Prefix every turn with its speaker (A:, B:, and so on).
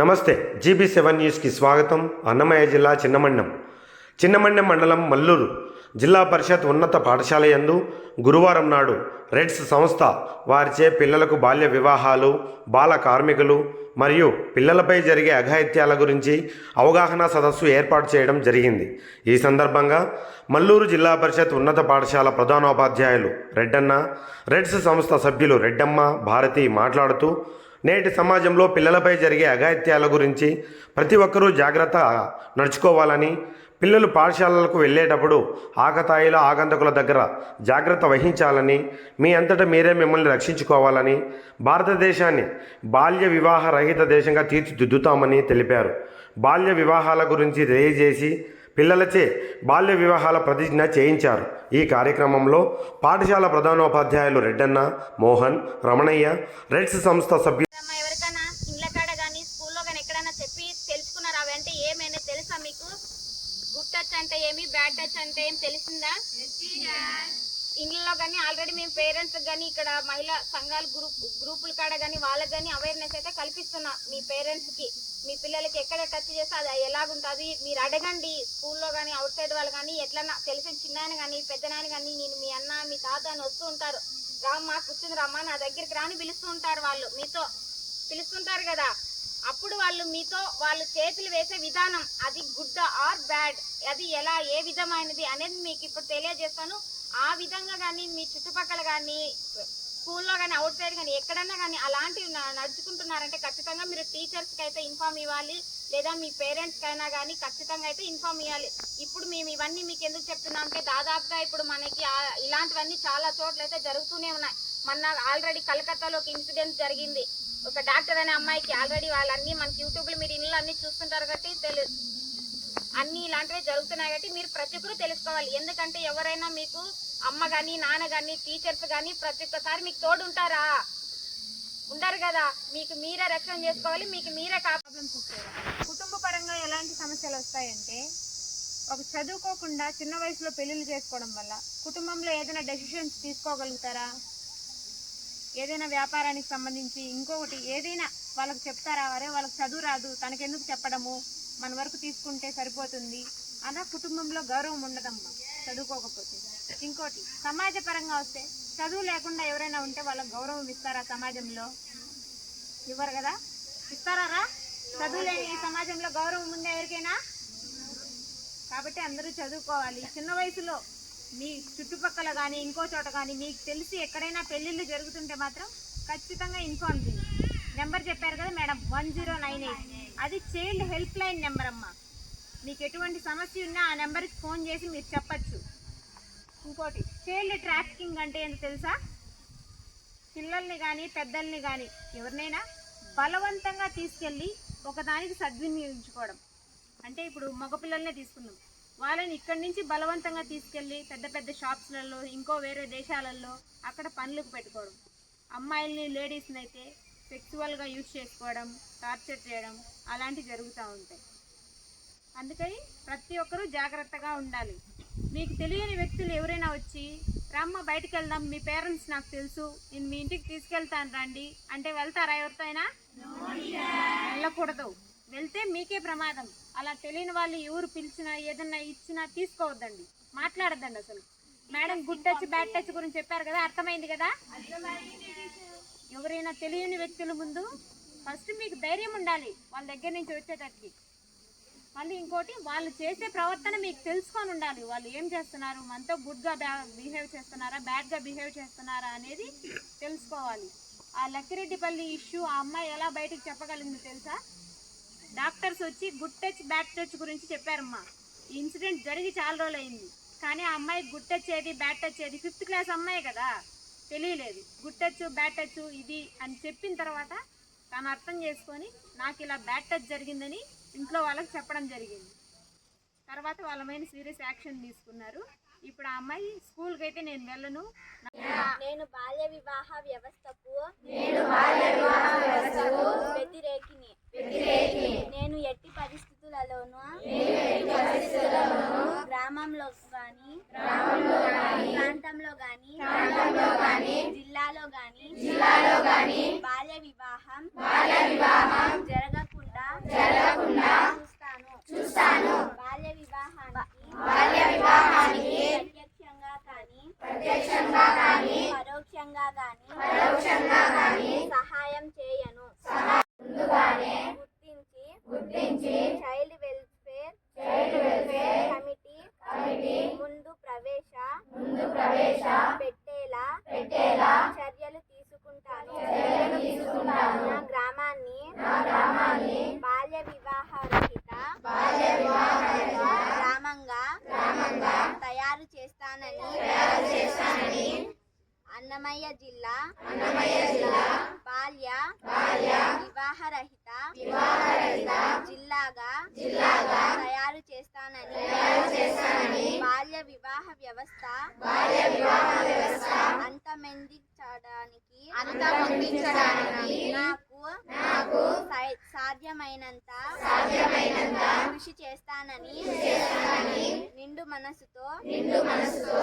A: నమస్తే GB seven న్యూస్కి స్వాగతం. అన్నమయ్య జిల్లా చిన్నమండం చిన్నమండం మండలం మల్లూరు జిల్లా పరిషత్ ఉన్నత పాఠశాల యందు గురువారం నాడు రెడ్స్ సంస్థ వారిచే పిల్లలకు బాల్య వివాహాలు బాల కార్మికులు మరియు పిల్లలపై జరిగే అఘాయిత్యాల గురించి అవగాహన సదస్సు ఏర్పాటు చేయడం జరిగింది. ఈ సందర్భంగా మల్లూరు జిల్లా పరిషత్ ఉన్నత పాఠశాల ప్రధానోపాధ్యాయులు రెడ్డన్న రెడ్స్ సంస్థ సభ్యులు రెడ్డమ్మ భారతి మాట్లాడుతూ నేటి సమాజంలో పిల్లలపై జరిగే అఘాయిత్యాల గురించి ప్రతి ఒక్కరూ జాగ్రత్త నడుచుకోవాలని పిల్లలు పాఠశాలలకు వెళ్ళేటప్పుడు ఆకతాయిల ఆగంతకుల దగ్గర జాగ్రత్త వహించాలని మీ అంతటా మీరే మిమ్మల్ని రక్షించుకోవాలని భారతదేశాన్ని బాల్య వివాహ రహిత దేశంగా తీర్చిదిద్దుతామని తెలిపారు. బాల్య వివాహాల గురించి తెలియజేసి పిల్లలచే బాల్య వివాహాల ప్రతిజ్ఞ చేయించారు. ఈ కార్యక్రమంలో పాఠశాల ప్రధానోపాధ్యాయులు రెడ్డన్న మోహన్ రమణయ్య రెడ్స్ సంస్థ సభ్యులు
B: అమ్మా ఎవరికైనా ఇండ్ల కాడ కానీ స్కూల్లో కానీ ఎక్కడైనా చెప్పి తెలుసుకున్నారా అవి అంటే ఏమైనా తెలుసా మీకు గుడ్ టచ్ అంటే ఏమి బ్యాడ్ టచ్ అంటే ఏం తెలిసిందా ఇండ్లలో కానీ ఆల్రెడీ మేము పేరెంట్స్ కానీ ఇక్కడ మహిళా సంఘాల గ్రూప్ గ్రూపుల కాడ కానీ వాళ్ళకి కానీ అవేర్నెస్ అయితే కల్పిస్తున్నా మీ పేరెంట్స్కి మీ పిల్లలకి ఎక్కడ టచ్ చేస్తే అది ఎలాగుంటుంది? మీరు అడగండి. స్కూల్లో కానీ అవుట్ సైడ్ వాళ్ళు కానీ ఎట్లన్నా తెలిసిన చిన్నాయన కానీ పెద్దనాయన కానీ నేను మీ అన్న మీ తాత అని వస్తూ ఉంటారు. రామ్మా కూర్చుని రామ్మా నా దగ్గరికి రాని పిలుస్తూ ఉంటారు వాళ్ళు. మీతో పిలుస్తుంటారు కదా. అప్పుడు వాళ్ళు మీతో వాళ్ళు చేతులు వేసే విధానం అది గుడ్ ఆర్ బ్యాడ్ అది ఎలా ఏ విధమైనది అనేది మీకు ఇప్పుడు తెలియజేస్తాను. ఆ విధంగా కానీ మీ చుట్టుపక్కల కానీ స్కూల్లో కానీ అవుట్ సైడ్ కానీ ఎక్కడన్నా కానీ అలాంటివి నడుచుకుంటున్నారంటే ఖచ్చితంగా మీరు టీచర్స్కి అయితే ఇన్ఫామ్ ఇవ్వాలి. లేదా మీ పేరెంట్స్కి అయినా కానీ ఖచ్చితంగా అయితే ఇన్ఫామ్ ఇవ్వాలి ఇప్పుడు మేము ఇవన్నీ మీకు ఎందుకు చెప్తున్నాం అంటే దాదాపుగా ఇప్పుడు మనకి ఇలాంటివన్నీ చాలా చోట్ల అయితే జరుగుతూనే ఉన్నాయి. మొన్న ఆల్రెడీ కలకత్తాలో ఒక ఇన్సిడెంట్ జరిగింది. ఒక డాక్టర్ అనే అమ్మాయికి ఆల్రెడీ వాళ్ళన్నీ మనకి యూట్యూబ్లో మీరు ఇళ్ళు అన్ని చూస్తుంటారు కాబట్టి తెలు అన్ని ఇలాంటివి జరుగుతున్నాయి కాబట్టి మీరు ప్రతి ఒక్కరు తెలుసుకోవాలి. ఎందుకంటే ఎవరైనా మీకు అమ్మ కానీ నాన్న కానీ టీచర్స్ కానీ ప్రతి ఒక్కసారి మీకు తోడు ఉంటారా ఉండరు కదా. మీకు మీరే రక్షణ చేసుకోవాలి మీకు మీరే ప్రాబ్లమ్స్ వస్తాయి. కుటుంబ పరంగా ఎలాంటి సమస్యలు వస్తాయంటే ఒక చదువుకోకుండా చిన్న వయసులో పెళ్ళిళ్ళు చేసుకోవడం వల్ల కుటుంబంలో ఏదైనా డెసిషన్స్ తీసుకోగలుగుతారా? ఏదైనా వ్యాపారానికి సంబంధించి ఇంకొకటి ఏదైనా వాళ్ళకి చెప్తారా? అరే వాళ్ళకి చదువు రాదు. తనకెందుకు చెప్పడము? మన వరకు తీసుకుంటే సరిపోతుంది అన్న కుటుంబంలో గౌరవం ఉండదమ్మా చదువుకోకపోతే. ఇంకోటి సమాజపరంగా వస్తే చదువు లేకుండా ఎవరైనా ఉంటే వాళ్ళకి గౌరవం ఇస్తారా సమాజంలో? ఇవ్వరు కదా? ఇస్తారా చదువు లేని ఈ సమాజంలో గౌరవం ఉందా ఎవరికైనా? కాబట్టి అందరూ చదువుకోవాలి. చిన్న వయసులో మీ చుట్టుపక్కల కానీ ఇంకో చోట కానీ మీకు తెలిసి ఎక్కడైనా పెళ్ళిళ్ళు జరుగుతుంటే మాత్రం ఖచ్చితంగా ఇన్ఫార్మ్ చేయండి. నెంబర్ చెప్పారు కదా madam one zero nine eight అది చైల్డ్ హెల్ప్ లైన్ నెంబర్ అమ్మా. మీకు ఎటువంటి సమస్య ఉన్నా ఆ నెంబర్కి ఫోన్ చేసి మీరు చెప్పచ్చు. ఇంకోటి చైల్డ్ ట్రాఫికింగ్ అంటే ఏంటో తెలుసా? పిల్లల్ని కానీ పెద్దల్ని కానీ ఎవరినైనా బలవంతంగా తీసుకెళ్ళి ఒకదానికి సద్వినియోగించుకోవడం. అంటే ఇప్పుడు మగపిల్లల్నే తీసుకుందాం. వాళ్ళని ఇక్కడి నుంచి బలవంతంగా తీసుకెళ్ళి పెద్ద పెద్ద షాప్స్లలో ఇంకో వేరే దేశాలలో అక్కడ పనులకు పెట్టుకోవడం. అమ్మాయిల్ని లేడీస్ని అయితే సెక్సువల్గా యూజ్ చేసుకోవడం టార్చర్ చేయడం అలాంటివి జరుగుతూ ఉంటాయి. అందుకని ప్రతి ఒక్కరూ జాగ్రత్తగా ఉండాలి. మీకు తెలియని వ్యక్తులు ఎవరైనా వచ్చి రమ్మ బయటికి వెళ్దాం మీ పేరెంట్స్ నాకు తెలుసు నేను మీ ఇంటికి తీసుకెళ్తాను రండి అంటే వెళ్తారా ఎవరితో అయినా వెళ్ళకూడదు. వెళ్తే మీకే ప్రమాదం. అలా తెలియని వాళ్ళు ఎవరు పిలిచినా ఏదన్నా ఇచ్చినా తీసుకోవద్దండి. మాట్లాడద్దండి అసలు. Madam good touch bad touch గురించి చెప్పారు కదా అర్థమైంది కదా? ఎవరైనా తెలియని వ్యక్తుల ముందు ఫస్ట్ మీకు ధైర్యం ఉండాలి వాళ్ళ దగ్గర నుంచి వచ్చేటట్టుకి మళ్ళీ ఇంకోటి వాళ్ళు చేసే ప్రవర్తన మీకు తెలుసుకొని ఉండాలి. వాళ్ళు ఏం చేస్తున్నారు? మనతో గుడ్గా బిహేవ్ చేస్తున్నారా? బ్యాడ్గా బిహేవ్ చేస్తున్నారా అనేది తెలుసుకోవాలి. ఆ లక్కిరెడ్డిపల్లి ఇష్యూ ఆ అమ్మాయి ఎలా బయటకు చెప్పగలిగింది తెలుసా? డాక్టర్స్ వచ్చి గుడ్ టచ్ బ్యాడ్ టచ్ గురించి చెప్పారమ్మా. ఈ ఇన్సిడెంట్ జరిగి చాలా రోజులు అయింది కానీ ఆ అమ్మాయి గుడ్ టచ్ ఏది బ్యాడ్ టచ్ ఏది? ఫిఫ్త్ క్లాస్ అమ్మాయి కదా. తెలియలేదు. గుడ్ టచ్ బ్యాడ్ టచ్ ఇది అని చెప్పిన తర్వాత తను అర్థం చేసుకొని నాకు ఇలా బ్యాడ్ టచ్ జరిగిందని ఇంట్లో వాళ్ళకి చెప్పడం జరిగింది. తర్వాత వాళ్ళ మీద సీరియస్ యాక్షన్ తీసుకున్నారు. ఇప్పుడు ఆ అమ్మాయి స్కూల్కి అయితే నేను వెళ్ళను.
C: నేను బాల్య వివాహ వ్యవస్థకు నేను బాల్య వివాహ వ్యవస్థకు వ్యతిరేకిని. నేను ఎట్టి పరిస్థితులలోనూ గ్రామంలో కానీ ప్రాంతంలో కానీ జిల్లాలో కానీ బాల్య వివాహం పెట్టేలా పెట్టేలా చర్యలు తీసుకుంటాను. చర్యలు తీసుకుంటాను. నా గ్రామాన్ని నా గ్రామాన్ని బాల్య వివాహ రహిత బాల్య వివాహ గ్రామంగా గ్రామంగా తయారు చేస్తానని తయారు చేస్తానని అన్నమయ్య జిల్లా అన్నమయ్య జిల్లా బాల్య బాల్య వివాహరహిత వివాహరహిత చేస్తానని. బాల్య వివాహ వ్యవస్థ బాల్య వివాహ వ్యవస్థ అంతమందించడానికి అంతమందించడానికి నాకు నాకు సాధ్యమైనంత సాధ్యమైనంత కృషి చేస్తానని చేస్తానని నిండు మనసుతో నిండు మనసుతో